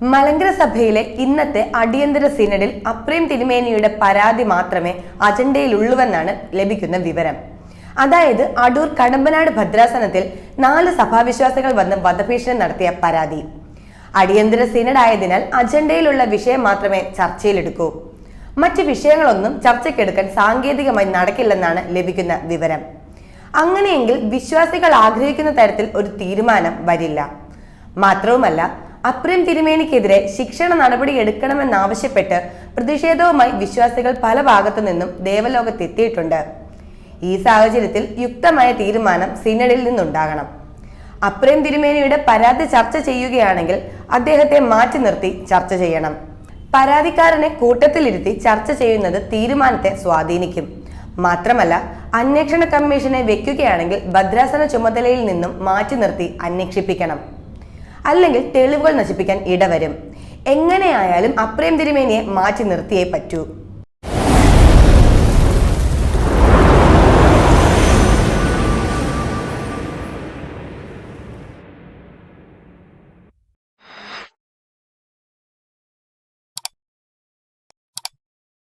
മലങ്കര സഭയിലെ ഇന്നത്തെ അടിയന്തര സിനഡിൽ അപ്രീം തിരുമേനിയുടെ പരാതി മാത്രമേ അജണ്ടയിലുള്ളൂവെന്നാണ് ലഭിക്കുന്ന വിവരം. അതായത് അടൂർ കടമ്പനാട് ഭദ്രാസനത്തിൽ നാല് സഭാവിശ്വാസികൾ വന്ന് വധഭീഷണി നടത്തിയ പരാതി. അടിയന്തര സിനഡ് ആയതിനാൽ അജണ്ടയിലുള്ള വിഷയം മാത്രമേ ചർച്ചയിലെടുക്കൂ. മറ്റ് വിഷയങ്ങളൊന്നും ചർച്ചയ്ക്കെടുക്കാൻ സാങ്കേതികമായി നടക്കില്ലെന്നാണ് ലഭിക്കുന്ന വിവരം. അങ്ങനെയെങ്കിൽ വിശ്വാസികൾ ആഗ്രഹിക്കുന്ന തരത്തിൽ ഒരു തീരുമാനം വരില്ല. മാത്രവുമല്ല അപ്രീം തിരുമേനിക്കെതിരെ ശിക്ഷണ നടപടി എടുക്കണമെന്നാവശ്യപ്പെട്ട് പ്രതിഷേധവുമായി വിശ്വാസികൾ പല ഭാഗത്തു നിന്നും ദേവലോകത്തെത്തിയിട്ടുണ്ട്. ഈ സാഹചര്യത്തിൽ യുക്തമായ തീരുമാനം സിനഡിൽ നിന്നുണ്ടാകണം. അപ്രേം തിരുമേനിയുടെ പരാതി ചർച്ച ചെയ്യുകയാണെങ്കിൽ അദ്ദേഹത്തെ മാറ്റി നിർത്തി ചർച്ച ചെയ്യണം. പരാതിക്കാരനെ കൂട്ടത്തിലിരുത്തി ചർച്ച ചെയ്യുന്നത് തീരുമാനത്തെ സ്വാധീനിക്കും. മാത്രമല്ല അന്വേഷണ കമ്മീഷനെ വെക്കുകയാണെങ്കിൽ ഭദ്രാസന ചുമതലയിൽ നിന്നും മാറ്റി നിർത്തി അന്വേഷിപ്പിക്കണം. അല്ലെങ്കിൽ തെളിവുകൾ നശിപ്പിക്കാൻ ഇടവരും. എങ്ങനെയായാലും അപ്രേം തിരുമേനിയെ മാറ്റി നിർത്തിയേ പറ്റൂ.